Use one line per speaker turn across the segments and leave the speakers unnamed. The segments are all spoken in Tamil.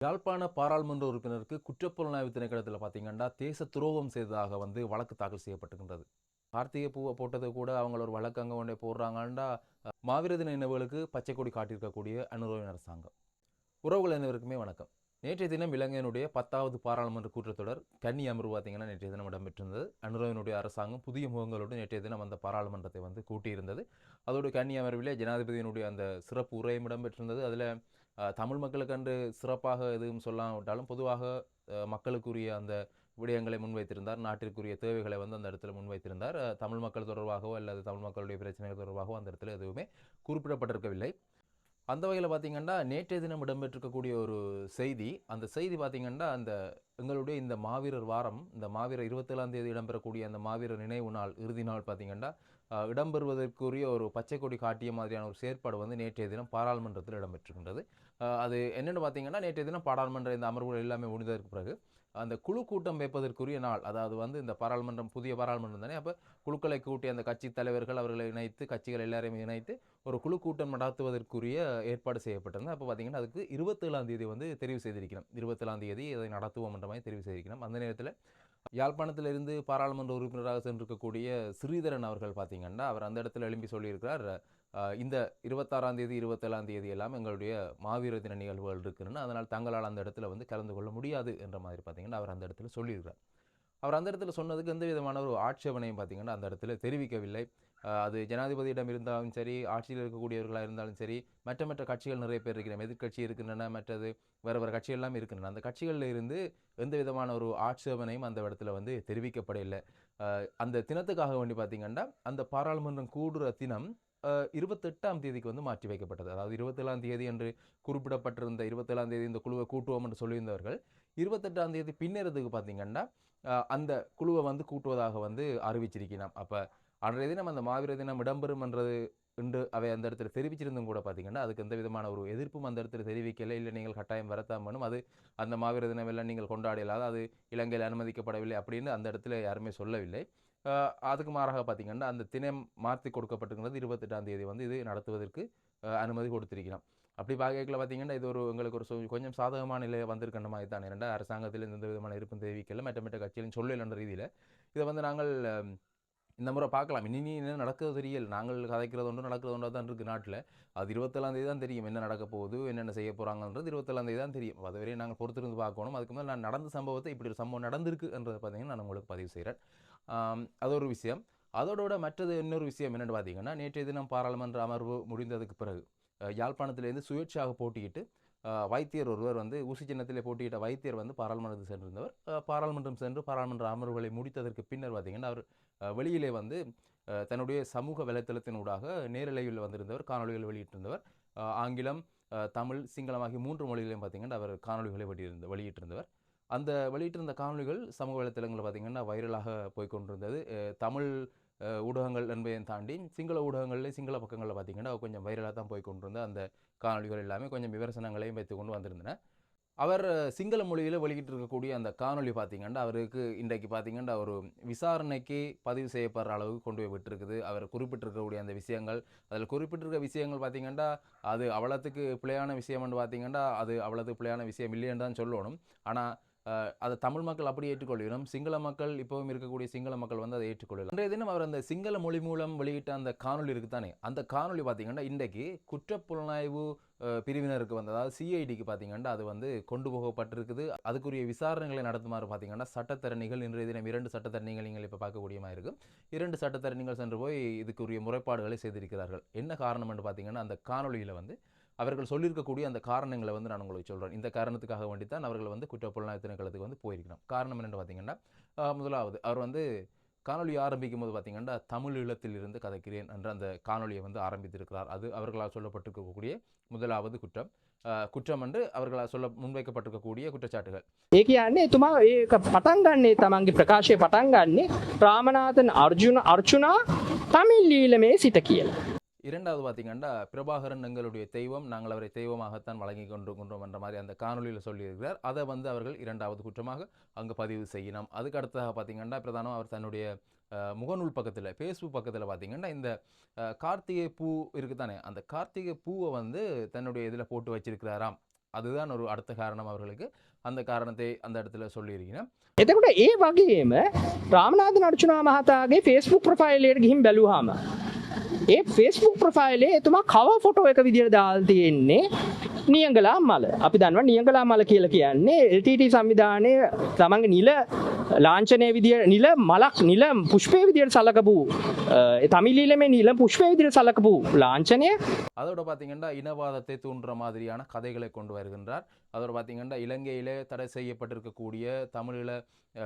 யாழ்ப்பாண பாராளுமன்ற உறுப்பினருக்கு குற்றப்புலனாய்வு திணைக்களத்தில் பார்த்தீங்கன்னா தேச துரோகம் செய்ததாக வந்து வழக்கு தாக்கல் செய்யப்பட்டிருக்கின்றது. கார்த்திகை பூவை போட்டது கூட அவங்கள ஒரு வழக்கு அங்கே கொண்டே போடுறாங்கன்னா மாவீர தின நினைவுகளுக்கு பச்சை கொடி காட்டியிருக்கக்கூடிய அனுரோவின் அரசாங்கம். உறவுகள் அனைவருக்குமே வணக்கம். நேற்றைய தினம் இலங்கையினுடைய பத்தாவது பாராளுமன்ற கூட்டத்தொடர் கன்னி அமர்வு பார்த்தீங்கன்னா நேற்றைய தினம் இடம்பெற்றிருந்தது. அனுரோவினுடைய அரசாங்கம் புதிய முகங்களோடு நேற்றைய தினம் அந்த பாராளுமன்றத்தை வந்து கூட்டியிருந்தது. அதோடு கன்னி அமர்விலே ஜனாதிபதியினுடைய அந்த சிறப்பு உரையும் இடம்பெற்றிருந்தது. அதில் தமிழ் மக்களுக்கன்று சிறப்பாக எதுவும் சொல்லாவிட்டாலும் பொதுவாக மக்களுக்குரிய அந்த விடயங்களை முன்வைத்திருந்தார். நாட்டிற்குரிய தேவைகளை வந்து அந்த இடத்துல முன்வைத்திருந்தார். தமிழ் மக்கள் தொடர்பாகவோ அல்லது தமிழ் மக்களுடைய பிரச்சனைகள் தொடர்பாகவோ அந்த இடத்துல எதுவுமே குறிப்பிடப்பட்டிருக்கவில்லை. அந்த வகையில் பார்த்தீங்கன்னா நேற்றைய தினம் இடம்பெற்றிருக்கக்கூடிய ஒரு செய்தி அந்த செய்தி பார்த்தீங்கன்னா அந்த எங்களுடைய இந்த மாவீரர் வாரம் இந்த மாவீரர் இருபத்தேழாம் தேதி இடம்பெறக்கூடிய அந்த மாவீரர் நினைவு நாள் இறுதி நாள் பார்த்தீங்கன்னா இடம்பெறுவதற்குரிய ஒரு பச்சை கொடி காட்டிய மாதிரியான ஒரு செயற்பாடு வந்து நேற்றைய தினம் பாராளுமன்றத்தில் இடம்பெற்றிருக்கின்றது. அது என்னென்னு பார்த்தீங்கன்னா நேற்றைய தினம் பாராளுமன்ற இந்த அமர்வுகள் எல்லாமே முடிந்ததற்கு பிறகு அந்த குழு கூட்டம் வைப்பதற்குரிய நாள் அதாவது வந்து இந்த பாராளுமன்றம் புதிய பாராளுமன்றம் தானே அப்போ குழுக்களை கூட்டி அந்த கட்சி தலைவர்கள் அவர்களை இணைத்து கட்சிகள் எல்லாரையும் இணைத்து ஒரு குழு கூட்டம் நடத்துவதற்குரிய ஏற்பாடு செய்யப்பட்டிருந்தது. அப்போ பார்த்தீங்கன்னா அதுக்கு இருபத்தேழாம் தேதி வந்து தெரிவு செய்திருக்கிறோம். இருபத்தேழாம் தேதி இதை நடத்துவோம் என்ற மாதிரி தெரிவு செய்திருக்கிறோம். அந்த நேரத்தில் யாழ்ப்பாணத்திலிருந்து பாராளுமன்ற உறுப்பினராக சென்றிருக்கக்கூடிய ஸ்ரீதரன் அவர்கள் பார்த்தீங்கன்னா அவர் அந்த இடத்துல எழும்பி சொல்லியிருக்கிறார் இந்த இருபத்தாறாம் தேதி இருபத்தேழாம் தேதி எல்லாம் எங்களுடைய மாவீர தின நிகழ்வுகள் இருக்குன்னு அதனால் தங்களால் அந்த இடத்துல வந்து கலந்து கொள்ள முடியாது என்ற மாதிரி பார்த்தீங்கன்னா அவர் அந்த இடத்துல சொல்லியிருக்கிறார். அவர் அந்த இடத்துல சொன்னதுக்கு எந்த விதமான ஒரு ஆட்சேபனையும் பார்த்தீங்கன்னா அந்த இடத்துல தெரிவிக்கவில்லை. அது ஜனாதிபதியிடம் இருந்தாலும் சரி ஆட்சியில் இருக்கக்கூடியவர்களாக இருந்தாலும் சரி மற்ற மற்ற கட்சிகள் நிறைய பேர் இருக்கின்றன. எதிர்கட்சி இருக்கின்றன மற்றது வேறு வேறு கட்சிகள் எல்லாம் இருக்கின்றன. அந்த கட்சிகளில் இருந்து எந்த விதமான ஒரு ஆட்சேபனையும் அந்த இடத்துல வந்து தெரிவிக்கப்படவில்லை. அந்த தினத்துக்காக வேண்டி பார்த்தீங்கன்னா அந்த பாராளுமன்றம் கூடுற தினம் இருபத்தெட்டாம் தேதிக்கு வந்து மாற்றி வைக்கப்பட்டது. அதாவது இருபத்தேழாம் தேதி என்று குறிப்பிடப்பட்டிருந்த இருபத்தேழாம் தேதி இந்த குழுவை கூட்டுவோம் என்று சொல்லியிருந்தவர்கள் இருபத்தெட்டாம் தேதி பின்னேறதுக்கு பார்த்தீங்கன்னா அந்த குழுவை வந்து கூட்டுவதாக வந்து அறிவிச்சிருக்கிறான். அப்போ அன்றைய தினம் அந்த மாவீர தினம் இடம்பெறும் என்றது என்று அவை அந்த இடத்துல தெரிவிச்சிருந்தும் கூட பார்த்தீங்கன்னா அதுக்கு எந்த விதமான ஒரு எதிர்ப்பும் அந்த இடத்துல தெரிவிக்கலை. இல்லை நீங்கள் கட்டாயம் வரத்தான் பண்ணும் அது அந்த மாவீர தினம் எல்லாம் நீங்கள் கொண்டாடலாது அது இலங்கையில் அனுமதிக்கப்படவில்லை அப்படின்னு அந்த இடத்துல யாருமே சொல்லவில்லை. அதுக்கு மாறாக பார்த்தீங்கன்னா அந்த தினம் மாற்றி கொடுக்கப்பட்டிருக்கிறது இருபத்தெட்டாம் தேதி வந்து இது நடத்துவதற்கு அனுமதி கொடுத்திருக்கலாம் அப்படி பார்க்கல பார்த்தீங்கன்னா இது ஒரு எங்களுக்கு ஒரு கொஞ்சம் சாதகமான நிலையை வந்திருக்கின்ற மாதிரி தான் இரண்டா அரசாங்கத்தில் எந்த விதமான இருப்பும் தெரிவிக்கல. மற்ற மற்ற கட்சியிலும் சொல்லலைன்ற ரீதியில் இதை வந்து நாங்கள் இந்த முறை பார்க்கலாம். இனி நீ என்ன நடக்கிறது தெரியல. நாங்கள் கதைக்கிறது ஒன்று நடக்கிறது ஒன்றா தான் இருக்குது நாட்டில். அது இருபத்தேழாம் தேதி தான் தெரியும். என்ன நடக்க போகுது என்னென்ன செய்ய போகிறாங்கன்றது இருபத்தேழாம் தேதி தான் தெரியும். அதுவரை நாங்கள் பொறுத்திருந்து பார்க்கணும். அதுக்கு மேலே நான் நடந்த சம்பவத்தை இப்படி ஒரு சம்பவம் நடந்திருக்குன்றதை பார்த்தீங்கன்னா நான் உங்களுக்கு பதிவு செய்கிறேன் அது ஒரு விஷயம். அதோட விட மற்றது இன்னொரு விஷயம் என்னென்னு பார்த்தீங்கன்னா நேற்றைய தினம் பாராளுமன்ற அமர்வு முடிந்ததுக்கு பிறகு யாழ்ப்பாணத்திலேருந்து சுயேட்சாக போட்டியிட்டு வைத்தியர் ஒருவர் வந்து ஊசி சின்னத்திலே போட்டியிட்ட வைத்தியர் வந்து பாராளுமன்றத்தில் சென்றிருந்தவர். பாராளுமன்றம் சென்று பாராளுமன்ற அமர்வுகளை முடித்ததற்கு பின்னர் பார்த்தீங்கன்னா அவர் வெளியிலே வந்து தன்னுடைய சமூக வலைத்தளத்தினூடாக நேரலையில் வந்திருந்தவர் காணொலிகள் வெளியிட்டிருந்தவர். ஆங்கிலம் தமிழ் சிங்களம் ஆகிய மூன்று மொழிகளையும் பார்த்தீங்கன்னா அவர் காணொளிகளை வெளியிருந்த வெளியிட்டிருந்தவர். அந்த வெளியிட்டிருந்த காணொளிகள் சமூக வலைத்தளங்களில் பார்த்திங்கன்னா வைரலாக போய்கொண்டிருந்தது தமிழ் ஊடகங்கள் என்பதையும் தாண்டி சிங்கள ஊடகங்களில் சிங்கள பக்கங்களில் பார்த்தீங்கன்னா கொஞ்சம் வைரலாக தான் போய் கொண்டிருந்த அந்த காணொளிகள் எல்லாமே கொஞ்சம் விமர்சனங்களையும் வைத்து கொண்டு வந்திருந்தன. அவர் சிங்கள மொழியில் வெளியிட்டிருக்கக்கூடிய அந்த காணொளி பார்த்திங்கன்னா அவருக்கு இன்றைக்கு பார்த்தீங்கன்னா ஒரு விசாரணைக்கு பதிவு செய்யப்படுற அளவுக்கு கொண்டு போய் விட்டுருக்குது. அவர் குறிப்பிட்டிருக்கக்கூடிய அந்த விஷயங்கள் அதில் குறிப்பிட்டிருக்க விஷயங்கள் பார்த்தீங்கன்னா அது அவ்வளோத்துக்கு பிழையான விஷயம்னு பார்த்தீங்கன்னா அது அவ்வளோத்துக்கு பிழையான விஷயம் இல்லைன்னு தான் சொல்லணும். ஆனால் அதை தமிழ் மக்கள் அப்படி ஏற்றுக்கொள்கிறோம். சிங்கள மக்கள் இப்போவும் இருக்கக்கூடிய சிங்கள மக்கள் வந்து அதை ஏற்றுக்கொள்ளலாம் இன்றைய தினம் அவர் அந்த சிங்கள மொழி மூலம் வெளியிட்ட அந்த காணொளி இருக்குதானே அந்த காணொளி பார்த்தீங்கன்னா இன்றைக்கு குற்றப்புலனாய்வு பிரிவினருக்கு வந்து அதாவது சிஐடிக்கு பார்த்தீங்கன்னா அது வந்து கொண்டு போகப்பட்டிருக்குது. அதுக்குரிய விசாரணைகளை நடத்துமாறு பார்த்தீங்கன்னா சட்டத்தரணிகள் இன்றைய தினம் இரண்டு சட்டத்தரணிகள் நீங்கள் இப்போ பார்க்கக்கூடியமாக இருக்கும். இரண்டு சட்டத்தரணிகள் சென்று போய் இதுக்குரிய முறைப்பாடுகளை செய்திருக்கிறார்கள். என்ன காரணம் என்று பார்த்தீங்கன்னா அந்த காணொலியில் வந்து அவர்கள் சொல்லியிருக்கக்கூடிய அந்த காரணங்களை வந்து நான் உங்களுக்கு சொல்கிறேன் இந்த காரணத்துக்காக வேண்டி தான் அவர்கள் வந்து குற்றப்புலனாய்வு திணைக்களத்துக்கு வந்து போயிருக்கிறோம் காரணம் என்னென்னு பார்த்தீங்கன்னா ஆஹ் முதலாவது அவர் வந்து காணொளி ஆரம்பிக்கும் போது பார்த்தீங்கன்னா தமிழ் ஈழத்தில் இருந்து கதைக்கிறேன் என்ற அந்த காணொளியை வந்து ஆரம்பித்திருக்கிறார் அது அவர்களால் சொல்லப்பட்டிருக்கக்கூடிய முதலாவது குற்றம் ஆஹ் குற்றம் என்று அவர்களால் சொல்ல முன்வைக்கப்பட்டிருக்கக்கூடிய குற்றச்சாட்டுகள்
ඒ කියන්නේ එතුමා ඒක පටන් ගන්නේ තමන්ගේ ප්‍රකාශය පටන් ගන්නේ රාමනාථන් අර්ජුන අර්චුනා තමිල් ලීලමේ සිට කියලා.
இரண்டாவது பார்த்தீங்கன்னா பிரபாகரன் எங்களுடைய தெய்வம் நாங்கள் அவரை தெய்வமாகத்தான் வழங்கி கொண்டிருக்கின்றோம் என்ற மாதிரி அந்த காணொளியில் சொல்லியிருக்கிறார் அதை வந்து அவர்கள் இரண்டாவது குற்றமாக அங்கு பதிவு செய்யணும் அதுக்கு அடுத்ததாக பார்த்தீங்கன்னா பிரதானம் அவர் தன்னுடைய அஹ், முகநூல் பக்கத்தில் ஃபேஸ்புக் பக்கத்தில் பார்த்தீங்கன்னா இந்த அஹ், கார்த்திகை பூ இருக்குதானே அந்த கார்த்திகை பூவை வந்து தன்னுடைய இதில் போட்டு வச்சிருக்கிறாராம் அதுதான் ஒரு அடுத்த காரணம் அவர்களுக்கு அந்த காரணத்தை அந்த இடத்துல சொல்லியிருக்கிறேன்
එතකොට ඒ වගේම රාමනාද නර්චනා මහතාගේ ෆේස්බුක් ප්‍රෆයිල්ලයට ගිහිම් බැලුහාම. ඒ ෆේස්බුක් ප්‍රෆයිලේ එතුමා කව ෆොටෝ එක විදිර දාල් තියෙන්නේ නියගලා මල අපි දන්ව නියගලා මල කියල කියන්නේ LTT සංවිධානය තමන්ගේ නිල ලාංචනය විදිිය නිල මලක් නිල පුෂ්පය විදියට සලකපු தமிழில எல்லாமே நீளம் புஷ்ப எதிரில் சலக்கபு லாஞ்சனே.
அதோட பார்த்தீங்கன்னா இனவாதத்தை தூண்டுற மாதிரியான கதைகளை கொண்டு வருகின்றார். அதோட பார்த்தீங்கன்னா இலங்கையிலே தடை செய்யப்பட்டிருக்கக்கூடிய தமிழீழ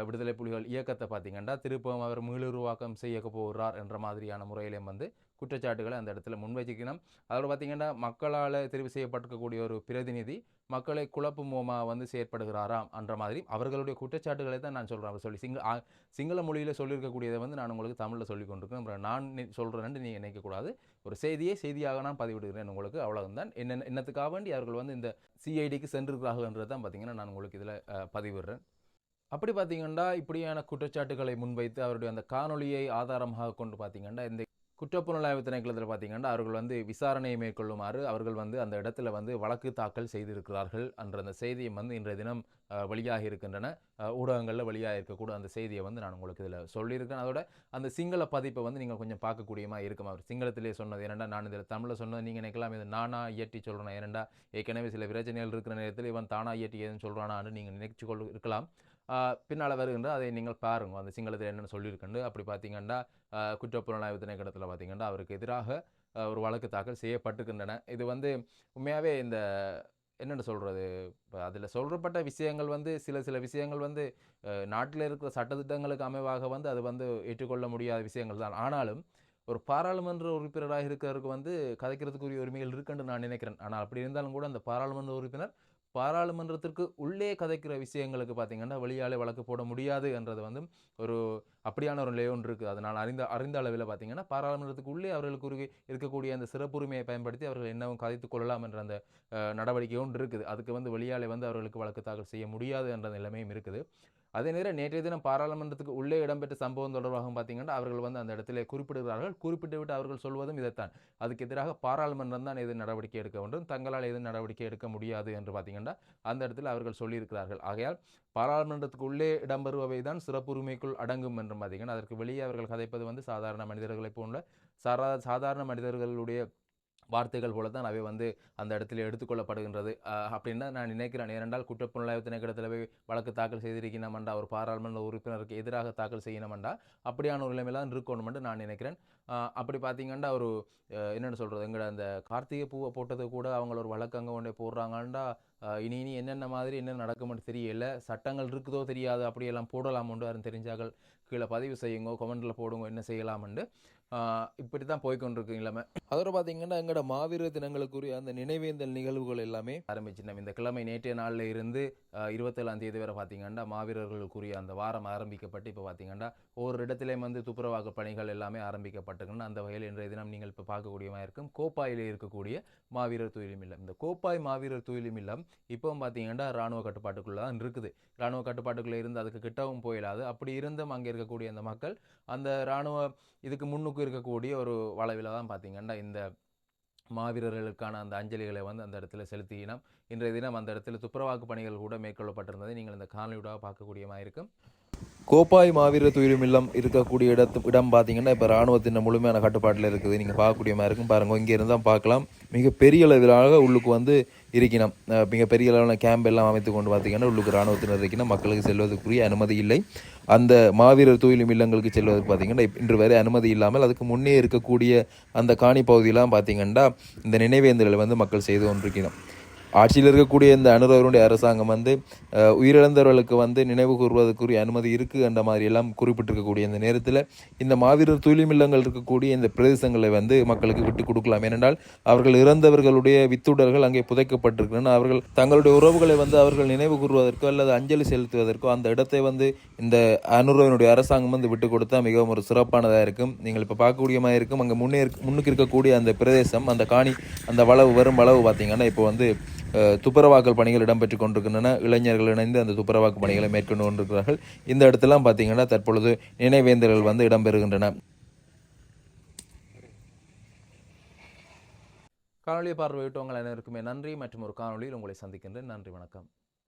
விடுதலை புலிகள் இயக்கத்தை பார்த்தீங்கன்னா திருப்பம் அவர் மீளுருவாக்கம் செய்ய போகிறார் என்ற மாதிரியான முறையிலையும் வந்து குற்றச்சாட்டுகளை அந்த இடத்துல முன்வைச்சிக்கணும் அதோட பார்த்தீங்கன்னா மக்களால் தெரிவு செய்யப்பட்டிருக்கக்கூடிய ஒரு பிரதிநிதி மக்களை குழப்பு குழப்பமோமா வந்து செயற்படுகிறாராம் என்ற மாதிரி அவர்களுடைய குற்றச்சாட்டுகளை தான் நான் சொல்கிறேன் அவர் சொல்லி சிங்க சிங்கள மொழியில் சொல்லியிருக்கக்கூடியதை வந்து நான் உங்களுக்கு தமிழில் சொல்லி கொண்டிருக்கேன் நான் சொல்கிறேன்னு நீங்கள் நினைக்கக்கூடாது ஒரு செய்தியை செய்தியாக நான் பதிவிடுகிறேன் உங்களுக்கு. அவ்வளவுதான். என்ன என்னத்துக்காக வேண்டி அவர்கள் வந்து இந்த சிஐடிக்கு சென்றிருக்கிறார்கள்ன்றது தான் பார்த்தீங்கன்னா நான் உங்களுக்கு இதில் பதிவிடுறேன். அப்படி பார்த்தீங்கன்னா இப்படியான குற்றச்சாட்டுகளை முன்வைத்து அவருடைய அந்த காணொளியை ஆதாரமாக கொண்டு பார்த்தீங்கன்னா இந்த குற்றப்புலனாய்வு திணைக்களத்தில் பார்த்தீங்கன்னா அவர்கள் வந்து விசாரணையை மேற்கொள்ளுமாறு அவர்கள் வந்து அந்த இடத்துல வந்து வழக்கு தாக்கல் செய்திருக்கிறார்கள் என்ற அந்த செய்தியை வந்து இன்றைய தினம் அஹ், வெளியாகி இருக்கின்றன. ஊடகங்களில் வெளியாக இருக்கக்கூட அந்த செய்தியை வந்து நான் உங்களுக்கு இதில் சொல்லியிருக்கேன். அதோட அந்த சிங்கள பதிப்பை வந்து நீங்கள் கொஞ்சம் பார்க்கக்கூடியமா இருக்கும்? அவர் சிங்களத்திலே சொன்னது ஏனெண்டா நான் இதில் தமிழில் சொன்னது நீங்கள் நினைக்கலாம் இது நானா இயற்றி சொல்கிறேன் ஏனெண்டா ஏற்கனவே சில பிரச்சனைகள் இருக்கிற நேரத்தில் இவன் தானாக இயற்றி எதுன்னு சொல்கிறானான்னு நீங்கள் நினைச்சு கொள் இருக்கலாம். பின்னால் வருகின்ற அதை நீங்கள் பாருங்கள் அந்த சிங்களத்தில் என்னென்னு சொல்லியிருக்கண்டு. அப்படி பார்த்தீங்கன்னா குற்றப்புலனாய்வு திணைக்களத்தில் பார்த்தீங்கன்னா அவருக்கு எதிராக ஒரு வழக்கு தாக்கல் செய்யப்பட்டுக்கின்றன இது வந்து உண்மையாகவே இந்த என்னென்னு சொல்கிறது இப்போ அதில் சொல்கிறப்பட்ட விஷயங்கள் வந்து சில சில விஷயங்கள் வந்து நாட்டில் இருக்கிற சட்டத்திட்டங்களுக்கு அமைவாக வந்து அது வந்து ஏற்றுக்கொள்ள முடியாத விஷயங்கள் தான். ஆனாலும் ஒரு பாராளுமன்ற உறுப்பினராக இருக்கிறவருக்கு வந்து கதைக்கிறதுக்குரிய உரிமைகள் இருக்குன்னு நான் நினைக்கிறேன். ஆனால் அப்படி இருந்தாலும் கூட அந்த பாராளுமன்ற உறுப்பினர் பாராளுமன்றத்திற்கு உள்ளே கதைக்கிற விஷயங்களுக்கு பார்த்தீங்கன்னா வெளியாலே வழக்கு போட முடியாது என்றது வந்து ஒரு அப்படியான ஒரு நிலை ஒன்று இருக்குது. அதனால் அறிந்த அறிந்த அளவில் பார்த்தீங்கன்னா பாராளுமன்றத்துக்கு உள்ளே அவர்களுக்கு இருக்கக்கூடிய அந்த சிறப்புரிமையை பயன்படுத்தி அவர்கள் என்னவும் கதைத்து கொள்ளலாம் என்ற அந்த நடவடிக்கை ஒன்று இருக்குது. அதுக்கு வந்து வெளியாலே வந்து அவர்களுக்கு வழக்கு தாக்கல் செய்ய முடியாது என்ற நிலைமையும் இருக்குது. அதே நேரம் நேற்றைய தினம் பாராளுமன்றத்துக்கு உள்ளே இடம்பெற்ற சம்பவம் தொடர்பாக பார்த்தீங்கன்னா அவர்கள் வந்து அந்த இடத்திலே குறிப்பிடுகிறார்கள். குறிப்பிட்டு விட்டு அவர்கள் சொல்வதும் இதைத்தான். அதுக்கு எதிராக பாராளுமன்றம் தான் எது நடவடிக்கை எடுக்க வேண்டும். தங்களால் எது நடவடிக்கை எடுக்க முடியாது என்று பார்த்தீங்கன்னா அந்த இடத்துல அவர்கள் சொல்லியிருக்கிறார்கள். ஆகையால் பாராளுமன்றத்துக்கு உள்ளே இடம்பெறுபவை தான் சிறப்புரிமைக்குள் அடங்கும் என்று பார்த்தீங்கன்னா அதற்கு வெளியே அவர்கள் கதைப்பது வந்து சாதாரண மனிதர்களைப் போன்ற சாரா சாதாரண மனிதர்களுடைய வார்த்தைகள் போல தான் அவை வந்து அந்த இடத்துல எடுத்துக்கொள்ளப்படுகின்றது. அப்படின்னு நான் நினைக்கிறேன் ஏனென்றால் குற்றப்புலனாய்வு திணைக்களத்தில் போய் வழக்கு தாக்கல் செய்திருக்கணுமெண்டா ஒரு பாராளுமன்ற உறுப்பினருக்கு எதிராக தாக்கல் செய்யணுமெண்டா அப்படியான ஒரு நிலைமையில தான் இருக்கணுமென்று நான் நினைக்கிறேன். அப்படி பார்த்தீங்கன்னா ஒரு என்னென்னு சொல்கிறது எங்கட அந்த கார்த்திகை பூவை போட்டது கூட அவங்கள ஒரு வழக்கு அங்கே ஒன்றே போடுறாங்கண்டா இனி இனி என்னென்ன மாதிரி என்ன நடக்கும்னு தெரியல. சட்டங்கள் இருக்குதோ தெரியாது அப்படியெல்லாம் போடலாமுண்டு யாரும் தெரிஞ்சாக்கள் கீழே பதிவு செய்யுங்க கமெண்டில் போடுங்க என்ன செய்யலாம்னு இப்படி தான் போய்கொண்டிருக்கு எல்லாமே அதோட பார்த்தீங்கன்னா எங்களோட மாவீர தினங்களுக்குரிய அந்த நினைவேந்தல் நிகழ்வுகள் எல்லாமே ஆரம்பிச்சிட்டோம் இந்த கிழமை நேற்றைய நாளில் இருந்து இருபத்தேழாம் தேதி வரை பார்த்தீங்கன்னா மாவீரர்களுக்குரிய அந்த வாரம் ஆரம்பிக்கப்பட்டு இப்போ பார்த்தீங்கன்னா ஒவ்வொரு இடத்துலையும் வந்து துப்புரவாக பணிகள் எல்லாமே ஆரம்பிக்கப்பட்டிருக்குன்னு அந்த வகையில் இன்றைய தினம் நீங்கள் இப்போ பார்க்கக்கூடியமாக இருக்கும். கோப்பாயில் இருக்கக்கூடிய மாவீரர் துயிலும் இல்லம். இந்த கோப்பாய் மாவீரர் துயிலும் இல்லம் இப்போவும் பார்த்தீங்கன்னா ராணுவ கட்டுப்பாட்டுக்குள்ளே தான் இருக்குது. ராணுவ கட்டுப்பாட்டுக்குள்ளே இருந்து அதுக்கு கிட்டவும் போயிடாது. அப்படி இருந்தும் அங்கே இருக்கக்கூடிய அந்த மக்கள் அந்த ராணுவ இதுக்கு முன்னுக்கு இருக்கக்கூடிய ஒரு வளவில் தான் பார்த்தீங்கன்னா இந்த மாவீரர்களுக்கான அந்த அஞ்சலிகளை வந்து அந்த இடத்துல செலுத்தினோம் இன்றைய தினம் அந்த இடத்துல துப்புரவாக்கு பணிகள் கூட மேற்கொள்ளப்பட்டிருந்ததை நீங்கள் இந்த காணொலியூடாக பார்க்கக்கூடியமாக இருக்கும் கோப்பாய் மாவீர துயிரும் இல்லம் இருக்கக்கூடிய இடத்து இடம் பார்த்தீங்கன்னா இப்போ ராணுவத்தின் முழுமையான கட்டுப்பாட்டில் இருக்குது. நீங்கள் பார்க்கக்கூடிய மாதிரி இருக்கும். பாருங்கள் இங்கே இருந்தால் பார்க்கலாம். மிக பெரிய அளவிலாக உள்ளுக்கு வந்து இருக்கணும். மிக பெரிய அளவிலான கேம்ப் எல்லாம் அமைத்து கொண்டு பார்த்தீங்கன்னா உள்ளுக்கு ராணுவத்தினர் இருக்கணும். மக்களுக்கு செல்வதற்குரிய அனுமதி இல்லை. அந்த மாவீரர் துயிலும் இல்லங்களுக்கு செல்வதற்கு பார்த்தீங்கன்னா இன்று வரை அனுமதி இல்லாமல் அதுக்கு முன்னே இருக்கக்கூடிய அந்த காணி பகுதியெலாம் பார்த்தீங்கன்னா இந்த நினைவேந்தலை வந்து மக்கள் செய்து கொண்டிருக்கணும். ஆட்சியில் இருக்கக்கூடிய இந்த அனுரவருடைய அரசாங்கம் வந்து உயிரிழந்தவர்களுக்கு வந்து நினைவு கூறுவதற்குரிய அனுமதி இருக்குது என்ற மாதிரி எல்லாம் குறிப்பிட்டிருக்கக்கூடிய இந்த நேரத்தில் இந்த மாவீரர் துயிலும் இருக்கக்கூடிய இந்த பிரதேசங்களை வந்து மக்களுக்கு விட்டு கொடுக்கலாம். ஏனென்றால் அவர்கள் இறந்தவர்களுடைய வித்துடர்கள் அங்கே புதைக்கப்பட்டிருக்கின்றன. அவர்கள் தங்களுடைய உறவுகளை வந்து அவர்கள் நினைவு கூறுவதற்கோ அல்லது அஞ்சலி செலுத்துவதற்கோ அந்த இடத்தை வந்து இந்த அனுரவனுடைய அரசாங்கம் வந்து விட்டு கொடுத்தா மிகவும் ஒரு சிறப்பானதாக இருக்கும். நீங்கள் இப்போ பார்க்கக்கூடிய மாதிரி இருக்கும். அங்கே முன்னே முன்னுக்கு இருக்கக்கூடிய அந்த பிரதேசம் அந்த காணி அந்த வளவு வரும் வளவு பார்த்தீங்கன்னா இப்போ வந்து துப்புரவாக்கல் பணிகள் இடம்பெற்று கொண்டிருக்கின்றன. இளைஞர்கள் இணைந்து அந்த துப்புரவாக்கு பணிகளை மேற்கொண்டு கொண்டிருக்கிறார்கள். இந்த இடத்தெல்லாம் பார்த்தீங்கன்னா தற்பொழுது நினைவேந்தல்கள் வந்து இடம்பெறுகின்றன. காணொலியை பார்வையிட்டவங்கள் அனைவருக்குமே நன்றி. மற்றும் ஒரு காணொலியில் உங்களை சந்திக்கின்றேன். நன்றி வணக்கம்.